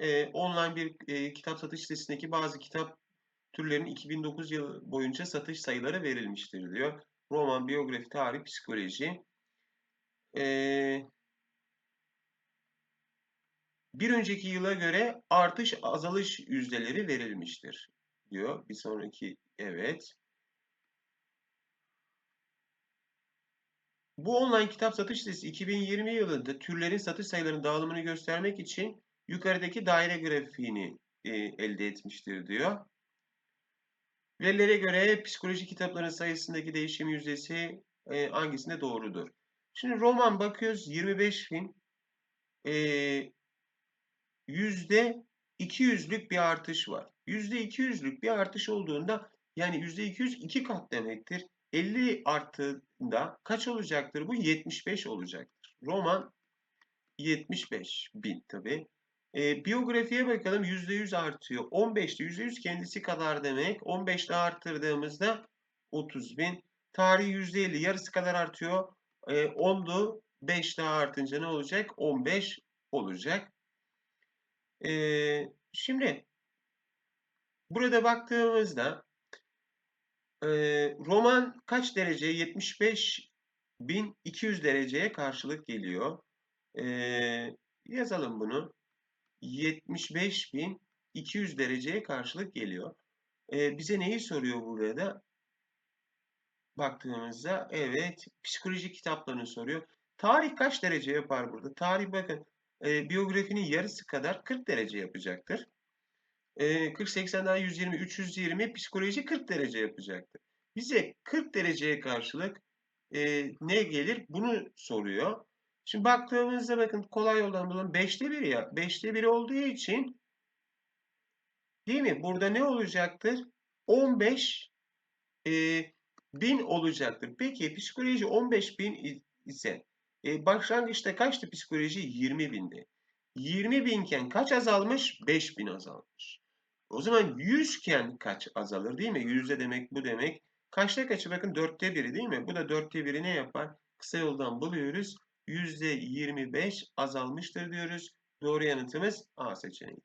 e, online bir e, kitap satış sitesindeki bazı kitap türlerinin 2009 yılı boyunca satış sayıları verilmiştir diyor. Roman, biyografi, tarih, psikoloji. E, bir önceki yıla göre artış azalış yüzdeleri verilmiştir diyor. Bir sonraki evet. Bu online kitap satış sitesi 2020 yılında türlerin satış sayılarının dağılımını göstermek için yukarıdaki daire grafiğini e, elde etmiştir diyor. Verilere göre psikoloji kitaplarının sayısındaki değişim yüzdesi e, hangisinde doğrudur? Şimdi roman bakıyoruz 25 bin e, yüzde 200'lük bir artış var. Yüzde 200'lük bir artış olduğunda yani yüzde 200 iki kat demektir. 50 arttığında kaç olacaktır bu? 75 olacaktır. Roman 75 bin tabi. E, biyografiye bakalım %100 artıyor. 15'te %100 kendisi kadar demek. 15'te arttırdığımızda 30 bin. Tarih %50 yarısı kadar artıyor. E, 10'du 5 daha artınca ne olacak? 15 olacak. E, şimdi burada baktığımızda e, roman kaç derece? 75 1200 dereceye karşılık geliyor. E, yazalım bunu. 75.200 dereceye karşılık geliyor. Ee, bize neyi soruyor burada? Baktığımızda evet psikoloji kitaplarını soruyor. Tarih kaç derece yapar burada? Tarih bakın e, biyografinin yarısı kadar 40 derece yapacaktır. E, 40 80 daha 120 320 psikoloji 40 derece yapacaktır. Bize 40 dereceye karşılık e, ne gelir? Bunu soruyor. Şimdi baktığımızda bakın kolay yoldan bulalım. 5'te 1 ya. 5'te 1 olduğu için değil mi? Burada ne olacaktır? 15 e, bin olacaktır. Peki psikoloji 15 bin ise e, başlangıçta kaçtı psikoloji? 20 bindi. 20 binken kaç azalmış? 5 bin azalmış. O zaman 100 iken kaç azalır değil mi? Yüzde demek bu demek. Kaçta kaçı? Bakın 4'te 1'i değil mi? Bu da 4'te 1'i ne yapar? Kısa yoldan buluyoruz. %25 azalmıştır diyoruz. Doğru yanıtımız A seçeneği.